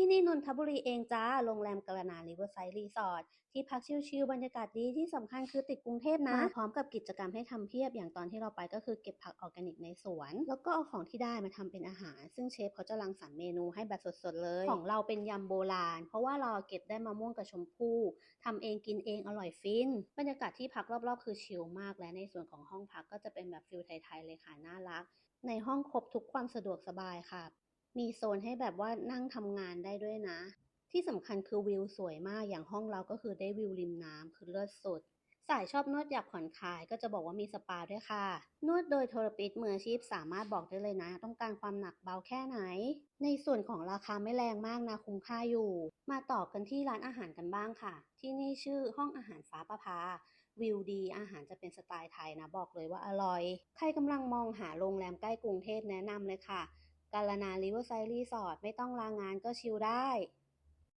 ที่นี่นนทบุรีเองจ้า โรงแรมกรณาริเวอร์ไซด์รีสอร์ทที่พักชิลๆบรรยากาศดีที่สำคัญคือติดกรุงเทพนะมาพร้อมกับกิจกรรมให้ทำเพียบอย่างตอนที่เราไปก็คือเก็บผักออร์แกนิกในสวน แล้วก็เอาของที่ได้มาทำเป็นอาหาร ซึ่งเชฟเขาจะรังสรรค์เมนูให้แบบสดๆเลย ของเราเป็นยำโบราณ เพราะว่าเราเก็บได้มะม่วงกับชมพู่ทำเองกินเองอร่อยฟิน บรรยากาศที่พักรอบๆ คือชิลมากและในส่วนของห้องพักก็จะเป็นแบบฟิลไทยๆเลยค่ะน่ารัก ในห้องครบทุกความสะดวกสบายค่ะ มีโซนให้แบบว่านั่งทำงานได้ด้วยนะ ที่สำคัญคือวิวสวยมากอย่างห้องเราก็คือได้วิวริมน้ำคือเลิศสุดสายชอบนวดอยากผ่อนคลายก็จะบอกว่ามีสปาด้วยค่ะ นวดโดยเทอรปิสมืออาชีพสามารถบอกได้เลยนะ ต้องการความหนักเบาแค่ไหน ในส่วนของราคาไม่แรงมากนะคุ้มค่าอยู่ มาต่อกันที่ร้านอาหารกันบ้างค่ะ ที่นี่ชื่อห้องอาหารฟ้าประภา วิวดีอาหารจะเป็นสไตล์ไทยนะบอกเลยว่าอร่อย ใครกำลังมองหาโรงแรมใกล้กรุงเทพแนะนำเลยค่ะ กาลนาริเวอร์ไซด์รีสอร์ทไม่ต้องลางานก็ชิลได้